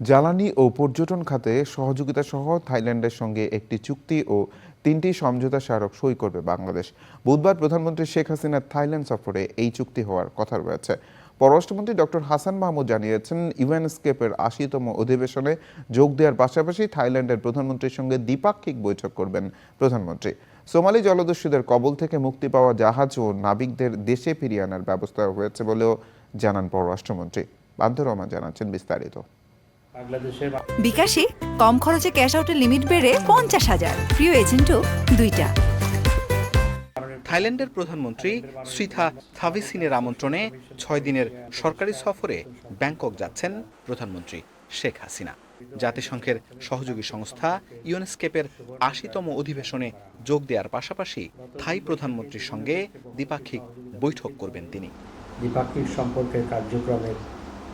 জ্বালানি ও পর্যটন খাতে সহযোগিতা সহ থাইল্যান্ডের সঙ্গে একটি চুক্তি ও তিনটি সমঝোতা স্মারক সই করবে বাংলাদেশ। বুধবার প্রধানমন্ত্রী শেখ হাসিনার থাইল্যান্ড সফরে এই চুক্তি হওয়ার কথা রয়েছে। পররাষ্ট্রমন্ত্রী ডক্টর হাসান মাহমুদ জানিয়েছেন, ইউএনস্কেপের আশিতম অধিবেশনে যোগ দেওয়ার পাশাপাশি থাইল্যান্ডের প্রধানমন্ত্রীর সঙ্গে দ্বিপাক্ষিক বৈঠক করবেন প্রধানমন্ত্রী। সোমালি জলদস্যুদের কবল থেকে মুক্তি পাওয়া জাহাজ ও নাবিকদের দেশে ফিরিয়ে আনার ব্যবস্থা হয়েছে বলেও জানান পররাষ্ট্রমন্ত্রী। বান্ধ রহমান জানাচ্ছেন বিস্তারিত। বিকাশে কম খরচে ক্যাশ আউটের লিমিট বেড়ে পঞ্চাশ হাজার। প্রিয় এজেন্টও দুইটা। থাইল্যান্ডের প্রধানমন্ত্রী শ্রীথা থাভিসিনের আমন্ত্রণে ছয় দিনের সরকারি সফরে ব্যাংকক যাচ্ছেন প্রধানমন্ত্রী শেখ হাসিনা। জাতিসংঘের সহযোগী সংস্থা ইউনেস্কেপের আশিতম অধিবেশনে যোগ দেওয়ার পাশাপাশি থাই প্রধানমন্ত্রীর সঙ্গে দ্বিপাক্ষিক বৈঠক করবেন তিনি। দ্বিপাক্ষিক সম্পর্কের কার্যক্রমের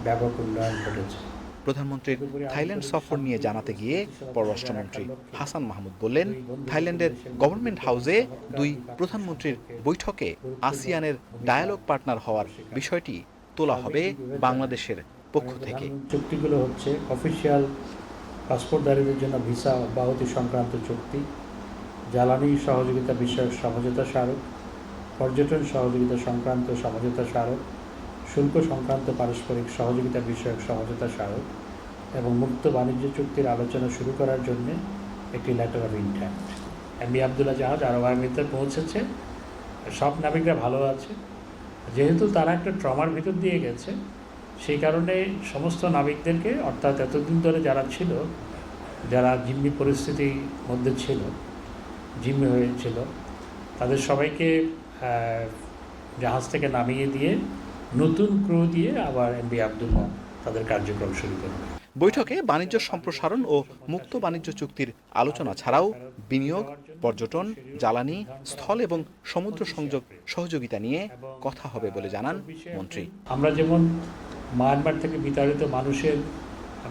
ব্যাপক উন্নয়ন ঘটেছে। প্রধানমন্ত্রীর থাইল্যান্ড সফর নিয়ে জানাতে গিয়ে পররাষ্ট্রমন্ত্রী হাসান মাহমুদ বললেন, থাইল্যান্ডের গভর্নমেন্ট হাউসে দুই প্রধানমন্ত্রীর বৈঠকে আসিয়ানের ডায়ালগ পার্টনার হওয়ার বিষয়টি তোলা হবে বাংলাদেশের পক্ষ থেকে। চুক্তিগুলো হচ্ছে অফিসিয়াল পাসপোর্টধারীদের জন্য ভিসা অব্যাহতি সংক্রান্ত চুক্তি, জ্বালানি সহযোগিতা বিষয়ক সমঝোতা স্মারক, পর্যটন সহযোগিতা সংক্রান্ত সমঝোতা স্মারক, শুল্ক সংক্রান্ত পারস্পরিক সহযোগিতা বিষয়ক সমঝোতা স্মারক এবং মুক্ত বাণিজ্য চুক্তির আলোচনা শুরু করার জন্য একটি letter of intent MV Abdullah জাহাজ আরব আমিতে পৌঁছেছে। সব নাবিকরা ভালো আছে। যেহেতু তারা একটা ট্রমার ভিতর দিয়ে গেছে, সেই কারণে সমস্ত নাবিকদেরকে, অর্থাৎ এতদিন ধরে যারা ছিল, যারা জিম্মি পরিস্থিতির মধ্যে ছিল, জিম্মি হয়েছিল তাদের সবাইকে জাহাজ থেকে নামিয়ে দিয়ে নতুন ক্রু দিয়ে আবার এমবি আবদুল্লাহ তাদের কার্যক্রম শুরু করবে। বৈঠকে বাণিজ্য সম্প্রসারণ ও মুক্ত বাণিজ্য চুক্তির আলোচনা ছাড়াও বিনিয়োগ, পর্যটন, জ্বালানি, স্থল এবং সমুদ্র সংযোগ সহযোগিতা নিয়ে কথা হবে বলে জানান মন্ত্রী। আমরা যেমন মায়ানমার থেকে বিতাড়িত মানুষের,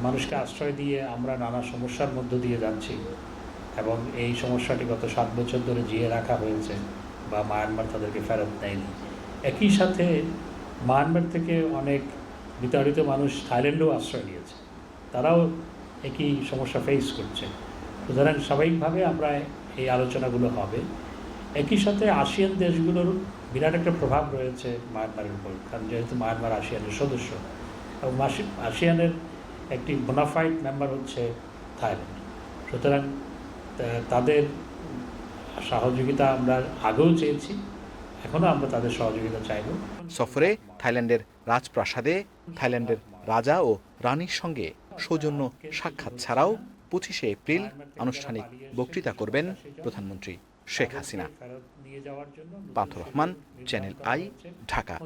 মানুষকে আশ্রয় দিয়ে আমরা নানা সমস্যার মধ্য দিয়ে যাচ্ছি এবং এই সমস্যাটি গত সাত বছর ধরে জিয়ে রাখা হয়েছে বা মায়ানমার তাদেরকে ফেরত দেয়নি। একই সাথে মায়ানমার থেকে অনেক বিতাড়িত মানুষ থাইল্যান্ডেও আশ্রয় নিয়েছে। তারাও একই সমস্যা ফেস করছে। সুতরাং স্বাভাবিকভাবে আমরা এই আলোচনাগুলো হবে। একই সাথে আসিয়ান দেশগুলোর বিরাট একটা প্রভাব রয়েছে মায়ানমারের উপর। কারণ যেহেতু মায়ানমার আসিয়ানের সদস্য, এবং আসিয়ানের একটি বোনাফাইড মেম্বার হচ্ছে থাইল্যান্ড। সুতরাং তাদের সহযোগিতা আমরা আগেও চেয়েছি, এখনও আমরা তাদের সহযোগিতা চাইব। সফরে থাইল্যান্ডের রাজপ্রাসাদে থাইল্যান্ডের রাজা ও রানীর সঙ্গে সৌজন্য সাক্ষাৎ ছাড়াও পঁচিশে এপ্রিল আনুষ্ঠানিক বক্তৃতা করবেন প্রধানমন্ত্রী Sheikh Hasina. Pantho Rahman channel I Dhaka.